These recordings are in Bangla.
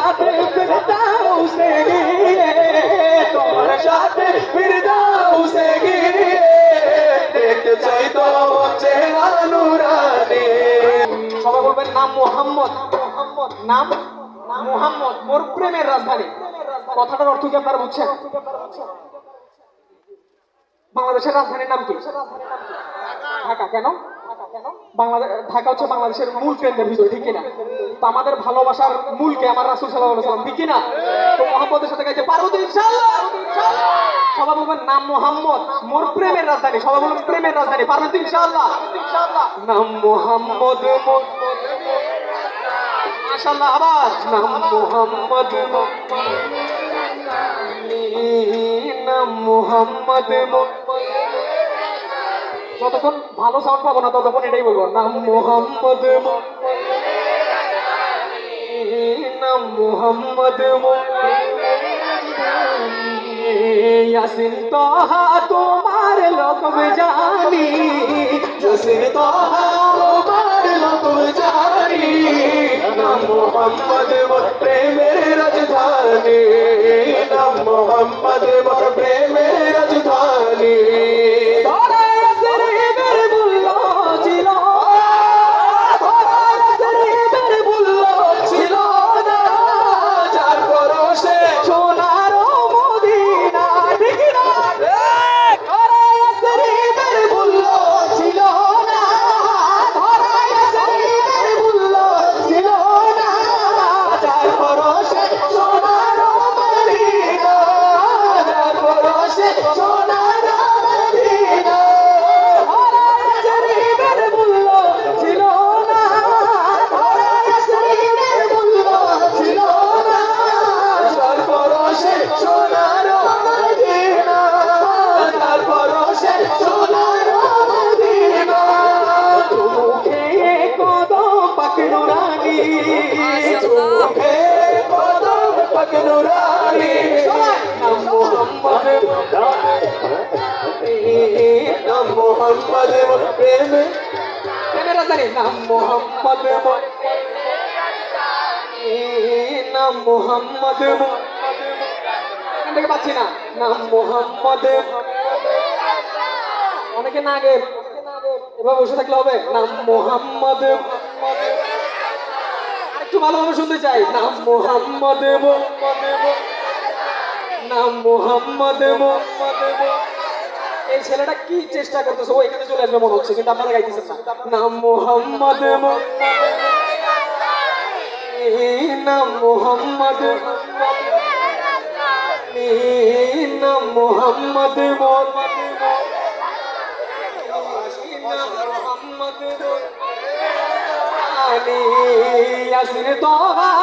সাথে ফিরদাও সে গিয়ে, তোমার সাথে ফিরদাও সে গিয়ে, দেখতে চাই তো চেহারা নুরানি সবাই বলবেন, নাম মোহাম্মদ। মোহাম্মদ, নাম? মোহাম্মদ, মোর প্রেমের রাজধানী। কথাটার অর্থ কি আপনারা বুঝছেন? বাংলাদেশের রাজধানীর নাম কি? ঢাকা, কেন? ঢাকা হচ্ছে বাংলাদেশের মূল কেন্দ্রের ভিতরে, ঠিক কিনা? তো আমাদের ভালোবাসার মূলকে আমার রাসুল সাল্লাম ঠিক কিনা? তো মোহাম্মদের সাথে গাইতে সবাই বলবেন, নাম মোহাম্মদ। মোর প্রেমের রাজধানী, সবাই বলবেন, প্রেমের রাজধানী নাম মোহাম্মদ মোর মাশাআল্লাহ, আবার। নাম মোহাম্মদ নাম মোহাম্মদ যতক্ষণ ভালো সাউন্ড পাবো না, ততক্ষণ এটাই বলব। নাম মোহাম্মদ নাম মোহাম্মদ ইয়াসিন তোহা তোমার লোকব জানি ইয়াসিন তোহা তোমার লোকব জানি নাম মোহাম্মদ প্রেমের রাজধানী। নাম মোহাম্মদ Senhor. মোহাম্মদ প্রেমে প্রেমের রাজধানী নাম মোহাম্মদ নাম মোহাম্মদ এখান থেকে পাচ্ছি না নাম মোহাম্মদ অনেকে না আগে এবার বসে থাকলে হবে নাম মোহাম্মদ একটু ভালোভাবে শুনতে চাই নাম মোহাম্মদ নাম মোহাম্মদ এই ছেলেটা কি চেষ্টা করতেছে? ও এখানে চলে আসবে মনে হচ্ছে, কিন্তু আপনারা গাইতেছেন না। নাম মোহাম্মদ মোহাম্মদ। মোহাম্মদ ইয়াসিন তোমার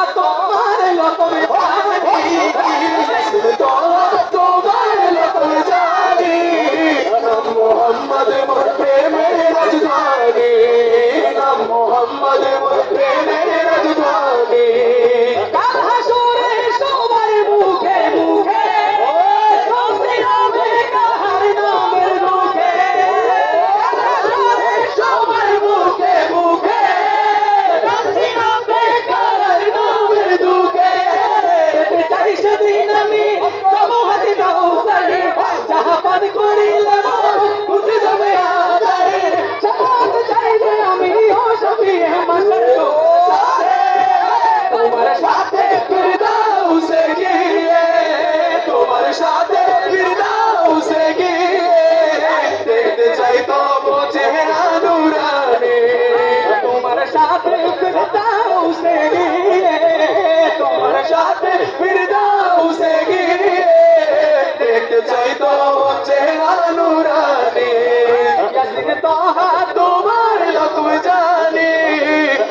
তোহা তোমার লকব জানি।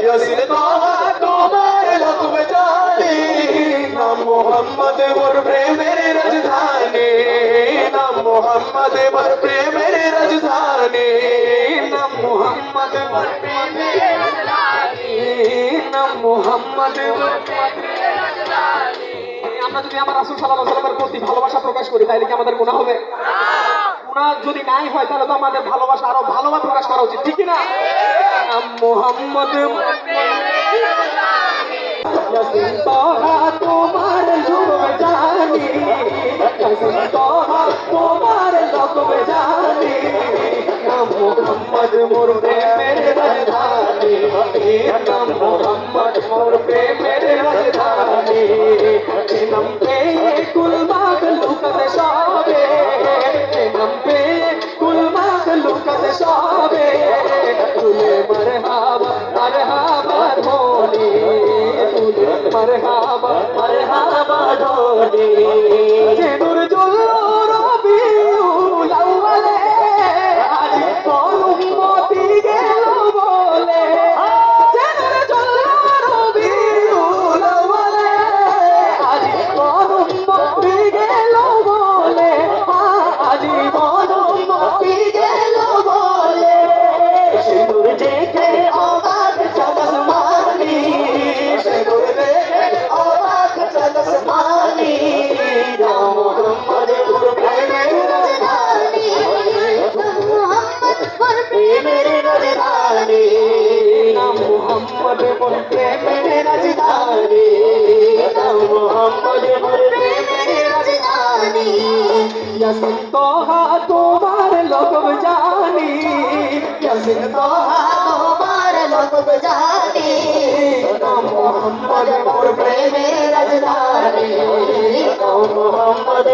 ইয়াসিন তোহা তোমার লকব জানি। প্রেমের রাজধানী। নাম মোহাম্মদ মোর প্রেমের রাজধানী। নাম মোহাম্মদ মোর প্রেমের আমরা যদি আমার রাসূল সাল্লাল্লাহু আলাইহি ওয়াসাল্লামের প্রতি ভালোবাসা প্রকাশ করি, তাহলে কি আমাদের গুনাহ হবে? ওনার যদি নাই হয় তাহলে তো আমাদের ভালোবাসা আরও ভালোভাবে প্রকাশ করা উচিত ঠিক না মোহাম্মদ মোহাম্মদ মোর প্রেমের রাজধানী। মোহাম্মদ মোর প্রেমের রাজধানী। मरहाबा मरहाबा मरे ढोली। जे नूर তোহা তোমার লোকব জানি। ইয়াসিন তোহা তোমার লোকব জানি। মোহাম্মদ মোর প্রেমের রাজধানী। মোহাম্মদ